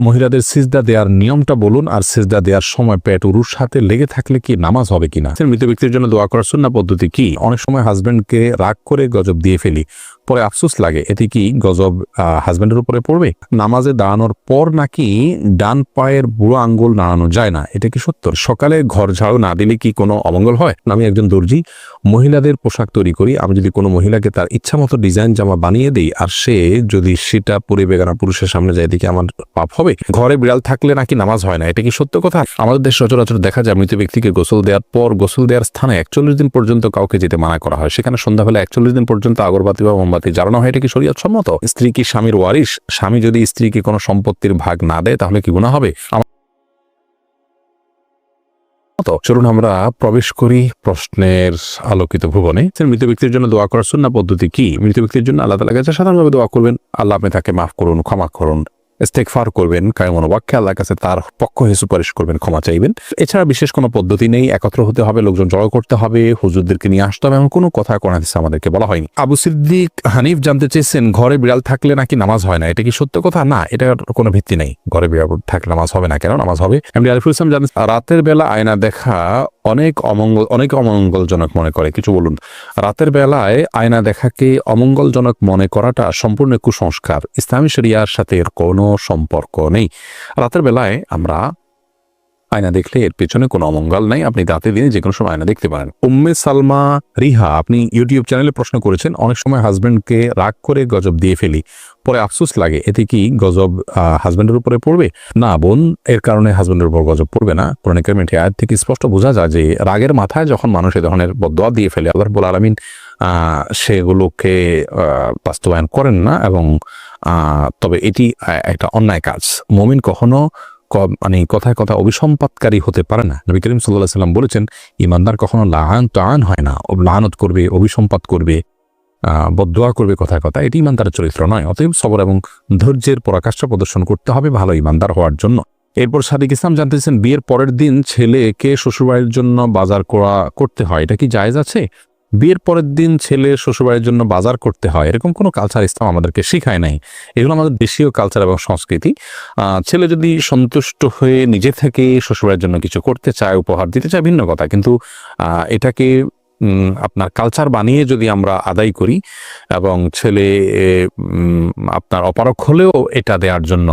মহিলাদের সিজদা দেওয়ার নিয়মটা বলুন আর সিজদা দেওয়ার সময় পেট উরুর সাথে লেগে থাকলে কি নামাজ হবে কিনা? মৃত ব্যক্তির জন্য দোয়া করার সুন্না পদ্ধতি কি? অনেক সময় হাজবেন্ডকে রাগ করে গজব দিয়ে ফেলি পরে আফসোস লাগে এতে কি গজব হাজবেন্ডের উপরে পড়বে? নামাজে দাঁড়ানোর পর নাকি ডান পায়ের বুড়ো আঙ্গুল নাড়ানো যায় না এটা কি সত্য? সকালে ঘর ঝাড়ু না দিলে কি কোনো অমঙ্গল হয়? আমি একজন দর্জি মহিলাদের পোশাক তৈরি করি, আমি যদি কোনো মহিলাকে তার ইচ্ছা মতো ডিজাইন জামা বানিয়ে দিই আর সে যদি সেটা পরে বেগানা পুরুষের সামনে যায় দেখি আমার পাপ হবে? ঘরে বিড়াল থাকলে নাকি নামাজ হয় না? এটা কি সত্য কথা? আমাদের দেশ সচরাচর দেখা যায়, মৃত ব্যক্তিকে গোসল দেওয়ার পর গোসল দেওয়ার স্থানে একচল্লিশ দিন পর্যন্ত কাউকে যেতে মানা করা হয়। সেখানে সন্ধ্যাবেলা একচল্লিশ দিন পর্যন্ত আগরবাতি বা মোমবাতি জ্বালানো হয়। এটা কি শরীয়ত সম্মত? স্ত্রী কি স্বামীর ওয়ারিশ? স্বামী যদি স্ত্রীকে কোনো সম্পত্তির ভাগ না দেয়, তাহলে কি গুণা হবে? তো চলুন আমরা প্রবেশ করি প্রশ্নের আলোকিত ভুবনে। মৃত ব্যক্তির জন্য দোয়া করার সুন্না পদ্ধতি কি? মৃত ব্যক্তির জন্য আল্লাহ তালা কাছে সাধারণভাবে দোয়া করবেন। আল্লাহ আপনি তাকে মাফ করুন, ক্ষমা করুন। ইস্তেকফার করবেন কায়মন বাক্যে আল্লাহর কাছে তার পক্ষ হয়ে সুপারিশ করবেন, ক্ষমা চাইবেন। এছাড়া বিশেষ কোনো পদ্ধতি নেই, একত্র হতে হবে, লোকজন জড়ো করতে হবে, হুজুরদেরকে নিয়ে আসতে হবে, এমন কোনো কথা কোন হাদিসে আমাদেরকে বলা হয়নি। আবু সিদ্দিক হানিফ জানতে চেয়েছেন, ঘরে বিড়াল থাকলে নাকি নামাজ হয় না? এটা কি সত্য কথা? না, এটা কোনো ভিত্তি নেই। ঘরে বিড়াল থাকলে নামাজ হবে না কেন? নামাজ হবে। এমনি আরিফুল ইসলাম জানেন রাতের বেলা আয়না দেখা অনেক অমঙ্গল, অনেক অমঙ্গলজনক মনে করে। কিছু বলুন। রাতের বেলায় আয়না দেখাকে অমঙ্গলজনক মনে করাটা সম্পূর্ণ কুসংস্কার। ইসলামী শরিয়ার সাথে এর কোনো সম্পর্ক নেই। রাতের বেলায় আমরা আয়না দেখলে এর পেছনে কোনো অমঙ্গল নাই। আপনি রাতে দিনে যে কোনো সময় আয়না দেখতে পারেন। উম্মে সালমা রিহা, আপনি ইউটিউব চ্যানেলে প্রশ্ন করেছেন, অনেক সময় হাজবেন্ডকে রাগ করে গজব দিয়ে ফেলি। পরে আফসোস লাগে, এতে কি গজব হাজবেন্ডের উপরে পড়বে? না বোন, এর কারণে হাজবেন্ডের উপর গজব পড়বে না। পুরানি কারিমেন্টি আয়াত থেকে স্পষ্ট বোঝা যায় যে, রাগের মাথায় যখন মানুষ এ ধরনের বদোয়া দিয়ে ফেলে, আল্লাহ রব্বুল আলমিন সেগুলোকে বাস্তবায়ন করেন না এবং তবে এটি একটা অন্যায় কাজ। মমিন কখনো মানে কথায় কথা অভিসম্পাদকারী হতে পারে না। নবী করিম সাল্লাহ সাল্লাম বলেছেন, ইমানদার কখনো লাহান তান হয় না। লাহানত করবে অভিসম্পাদ করবে বদোয়া করবে কথায় কথা এটি ইমানদারের চরিত্র নয়। অতএব সবর এবং ধৈর্যের পরাকাষ্ঠা প্রদর্শন করতে হবে ভালো ইমানদার হওয়ার জন্য। এরপর সাদিক ইসলাম জানতেছেন, বিয়ের পরের দিন ছেলেকে শ্বশুরবাড়ির জন্য বাজার করা, করতে হয়। এটা কি জায়েজ আছে? বিয়ের পরের দিন ছেলে শ্বশুরবাড়ির জন্য বাজার করতে হয়, এরকম কোনো কালচার ইসলাম আমাদেরকে শেখায় নাই। এগুলো আমাদের দেশীয় কালচার এবং সংস্কৃতি। ছেলে যদি সন্তুষ্ট হয়ে নিজে থেকে শ্বশুরবাড়ির জন্য কিছু করতে চায়, উপহার দিতে চায়, ভিন্ন কথা। কিন্তু এটাকে আপনার কালচার বানিয়ে যদি আমরা আদায় করি এবং ছেলে আপনার অপারক হলেও এটা দেওয়ার জন্য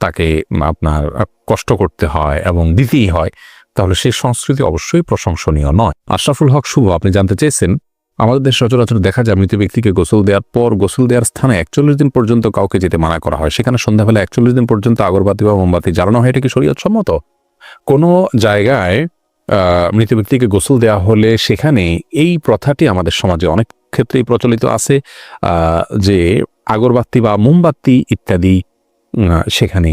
তাকে, আপনার কষ্ট করতে হয় এবং দিতেই হয় তাহলে সেই সংস্কৃতি অবশ্যই প্রশংসনীয় নয়। আশরাফুল হক শুভ, আপনি জানতে চেয়েছেন? আমাদের দেশ সচরাচর দেখা যায় মৃত ব্যক্তিকে গোসল দেওয়ার পর গোসল দেওয়ার স্থানে একচল্লিশ দিন পর্যন্ত কাউকে যেতে মানা করা হয়। সেখানে সন্ধ্যাবেলা একচল্লিশ দিন পর্যন্ত আগরবাতি বা মোমবাতি জ্বালানো হয়। এটা কি সম্মত কোনো জায়গায় মৃত ব্যক্তিকে গোসল দেওয়া হলে সেখানে এই প্রথাটি আমাদের সমাজে অনেক ক্ষেত্রেই প্রচলিত আছে যে আগরবাতি বা মোমবাতি ইত্যাদি সেখানে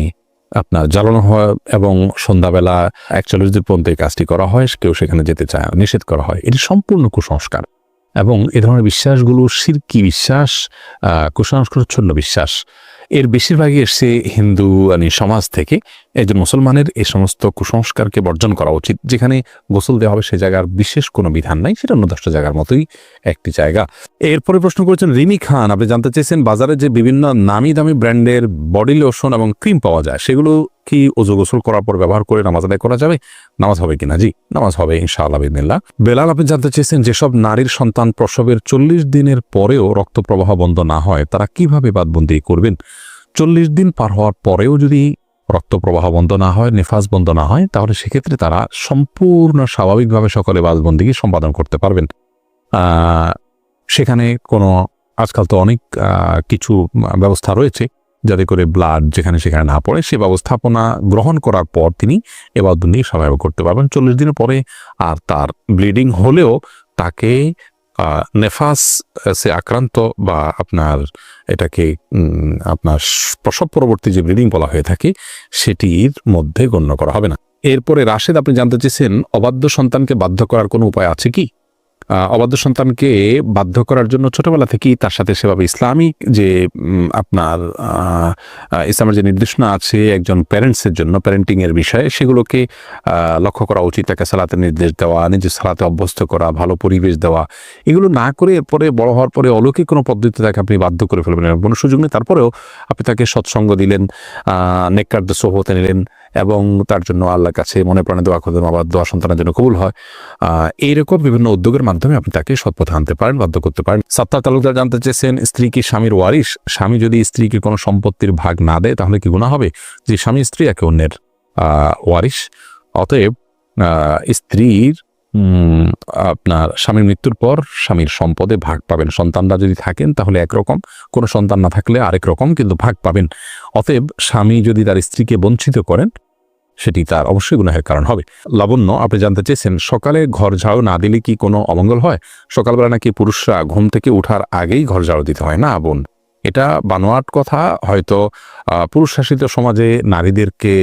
আপনার জ্বালানো হয় এবং সন্ধ্যাবেলা একচল্লিশ দিন পর্যন্ত এই কাজটি করা হয়, কেউ সেখানে যেতে চায়, নিষেধ করা হয়। এটি সম্পূর্ণ কুসংস্কার এবং এ ধরনের বিশ্বাসগুলো সিরকি বিশ্বাস কুসংস্কারচ্ছন্ন বিশ্বাস। এর বেশিরভাগই এসছে হিন্দু মানে সমাজ থেকে। একজন মুসলমানের এই সমস্ত কুসংস্কারকে বর্জন করা উচিত, যেখানে গোসল দেওয়া হবে সে জায়গার বিশেষ কোনো বিধান নাই, সেটা অন্য দশটা জায়গার মতোই একটি জায়গা। এরপরে প্রশ্ন করেছেন রিমি খান, আপনি জানতে চেয়েছেন বাজারে যে বিভিন্ন নামি দামি ব্র্যান্ডের বডি লোশন এবং ক্রিম পাওয়া যায়, সেগুলো কি ওজু গোসল করার পর ব্যবহার করে নামাজ আদায় করা যাবে? নামাজ হবে কিনা? জি, নামাজ হবে, ইনশাআল্লাহ বিদিল্লা বেলাল, আপনি জানতে চেয়েছেন যেসব নারীর সন্তান প্রসবের চল্লিশ দিনের পরেও রক্ত প্রবাহ বন্ধ না হয়, তারা কীভাবে বাদবন্দি করবেন? চল্লিশ দিন পার হওয়ার পরেও যদি রক্ত প্রবাহ বন্ধ না হয় নেফাজ বন্ধ না হয়, তাহলে সেক্ষেত্রে তারা সম্পূর্ণ স্বাভাবিকভাবে সকলে বাসবন্দিকে সম্পাদন করতে পারবেন। সেখানে কোনো, আজকাল তো অনেক কিছু ব্যবস্থা রয়েছে, যাতে করে ব্লাড যেখানে সেখানে না পড়ে, সে ব্যবস্থাপনা গ্রহণ করার পর তিনি এবাদবন্দি স্বাভাবিক করতে পারবেন। চল্লিশ দিনের পরে আর তার ব্লিডিং হলেও তাকে নেফাস সে আক্রান্ত বা আপনার এটাকে আপনার প্রসব পরবর্তী যে ব্লিডিং বলা হয়ে থাকে, সেটির মধ্যে গণ্য করা হবে না। এরপরে রাশেদ, আপনি জানতে চেয়েছেন, অবাধ্য সন্তানকে বাধ্য করার কোনো উপায় আছে কি? অবাধ্য সন্তানকে বাধ্য করার জন্য ছোটবেলা থেকেই তার সাথে সেভাবে ইসলামিক যে আপনার ইসলামের যে নির্দেশনা আছে একজন প্যারেন্টসের জন্য প্যারেন্টিং এর বিষয়ে সেগুলোকে লক্ষ্য করা উচিত। তাকে সালাতে নির্দেশ দেওয়া নিজের সালাতে অভ্যস্ত করা ভালো পরিবেশ দেওয়া। এগুলো না করে এরপরে বড় হওয়ার পরে অলৌকিক কোনো পদ্ধতিতে তাকে আপনি বাধ্য করে ফেলবেন। কোনো সুযোগ নেই। তারপরেও আপনি তাকে সৎসঙ্গ দিলেন আহ, নেককারদের সোহতে নিলেন। এবং তার জন্য আল্লাহর কাছে মনে প্রাণে দোয়া করলেন আবার দোয়া সন্তানের জন্য কবুল হয়। এইরকম বিভিন্ন উদ্যোগের মাধ্যমে আপনি তাকে সৎপথে আনতে পারেন, বাধ্য করতে পারেন। সাত্তার তালুকদার জানতে চেয়েছেন, স্ত্রী কি স্বামীর ওয়ারিশ? স্বামী যদি স্ত্রীকে কোনো সম্পত্তির ভাগ না দেয়, তাহলে কি গুণা হবে? যে স্বামী স্ত্রী একে অন্যের ওয়ারিশ। অতএব স্ত্রীর আপনার স্বামীর মৃত্যুর পর স্বামীর সম্পদে ভাগ পাবেন। সন্তানরা যদি থাকেন, তাহলে একরকম। কোনো সন্তান না থাকলে আরেক রকম, কিন্তু ভাগ পাবেন। অতএব, স্বামী যদি তার স্ত্রীকে বঞ্চিত করেন সেটি তার অবশ্যই গুনাহের কারণ হবে। লাবণ্য, আপনি জানতে চেয়েছেন, সকালে ঘর ঝাড়ু না দিলে কি কোনো অমঙ্গল হয়? সকালবেলা নাকি পুরুষরা ঘুম থেকে ওঠার আগেই ঘর ঝাড়ু দিতে হয়। না, বোন, এটা বানোয়াট কথা। হয়তো পুরুষ শাসিত সমাজে নারীদেরকে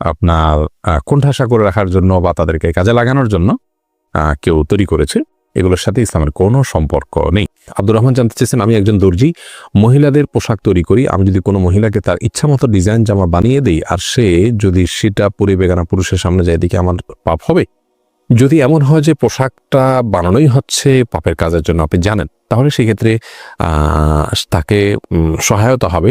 আপনার কোণঠাসা করে রাখার জন্য বা তাদেরকে কাজে লাগানোর জন্য কেউ তৈরি করেছে। এগুলোর সাথে ইসলামের কোনো সম্পর্ক নেই। আব্দুর রহমান জানতে চেয়েছেন, আমি একজন দর্জি, মহিলাদের পোশাক তৈরি করি, আমি যদি কোনো মহিলাকে তার ইচ্ছা মতো ডিজাইন জামা বানিয়ে দিই আর সে যদি সেটা পরে বেগানা পুরুষের সামনে যায় দিকে আমার পাপ হবে? যদি এমন হয় যে পোশাকটা বানানোই হচ্ছে পাপের কাজের জন্য, আপনি জানেন। তাহলে সেক্ষেত্রে তাকে সহায়তা হবে।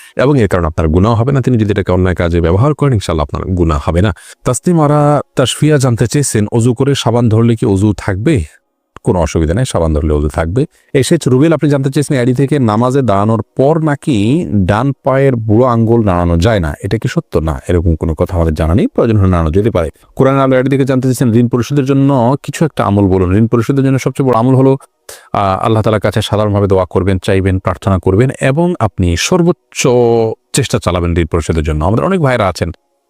এবং এর কারণে আপনার গুণাও হবে না। তিনি যদি এটাকে অন্যায় কাজে ব্যবহার করেন ইনশাল্লাহ আপনার গুণা হবে না। তাসলিম, আরা তাসফিয়া জানতে চেয়েছেন, অজু করে সাবান ধরলে কি অজু থাকবে? কোনো অসুবিধা নেই সাবান ধরলে অজু থাকবে এসেছে রুবেল, আপনি জানতে চেয়েছেন আইডি থেকে নামাজে দাঁড়ানোর পর নাকি ডান পায়ের বুড়ো আঙ্গুল নাড়ানো যায় না? এটা কি সত্য? না, এরকম কোনো কথা আমাদের জানা নেই, প্রয়োজন হলে নাড়ানো যেতে পারে। কোরআন আলো আইডি থেকে জানতে চেয়েছেন ঋণ পরিশোধের জন্য কিছু একটা আমল বলুন। ঋণ পরিশোধের জন্য সবচেয়ে বড় আমল হলো আল্লাহ তালার কাছে সাধারণভাবে দোয়া করবেন, চাইবেন, প্রার্থনা করবেন এবং আপনি সর্বোচ্চ চেষ্টা চালাবেন ঋণ পরিশোধের জন্য। আমাদের অনেক ভাইরা আছেন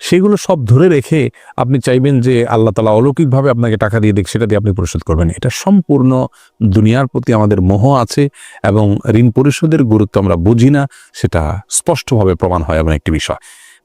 সেগুলো সব ধরে রেখে আপনি চাইবেন যে আল্লাহ তালা অলৌকিকভাবে আপনাকে টাকা দিয়ে দিক, সেটা দিয়ে আপনি পরিশোধ করবেন। এটা সম্পূর্ণ দুনিয়ার প্রতি আমাদের মোহ আছে এবং ঋণ পরিশোধের গুরুত্ব আমরা বুঝি না, সেটা স্পষ্টভাবে প্রমাণ হয় এমন একটি বিষয়।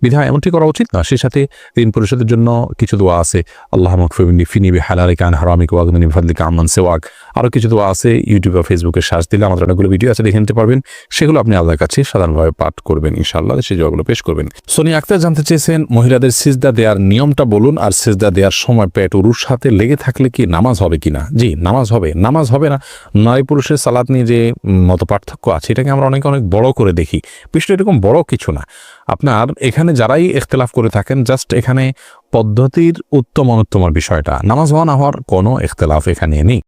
বিধায় এমনটি করা উচিত? না সেই সাথে ঋণ পরিশোধের জন্য কিছু দোয়া আছে। আল্লাহ মকফিনী ফিনিবি হালারি কান হারামিক ওয়াগমিনী ফাদলিকা আমান সেওয়াক। আরও কিছু দোয়া আছে ইউটিউব বা ফেসবুকে সার্চ দিলে আমাদের অনেকগুলো ভিডিও আছে, দেখে নিতে পারবেন। সেগুলো আপনি আল্লাহর কাছে সাধারণভাবে পাঠ করবেন, ইনশাআল্লাহ। সেই জবাগুলো পেশ করবেন। সোনি আক্তার জানতে চেয়েছেন, মহিলাদের সিজদা দেওয়ার নিয়মটা বলুন আর সিজদা দেওয়ার সময় পেট উরুর সাথে লেগে থাকলে কি নামাজ হবে কিনা? জি, নামাজ হবে। নামাজ হবে না। নারী পুরুষের সালাত নিয়ে যে মত পার্থক্য আছে, এটাকে আমরা অনেক অনেক বড় করে দেখি। বিষয়টা এরকম বড় কিছু না। আপনার এখানে যারাই ইখতলাফ করে থাকেন জাস্ট এখানে পদ্ধতির উত্তম অনুত্তমার বিষয়টা। নামাজ হওয়া না হওয়ার কোনো এখতলাফ এখানে নেই।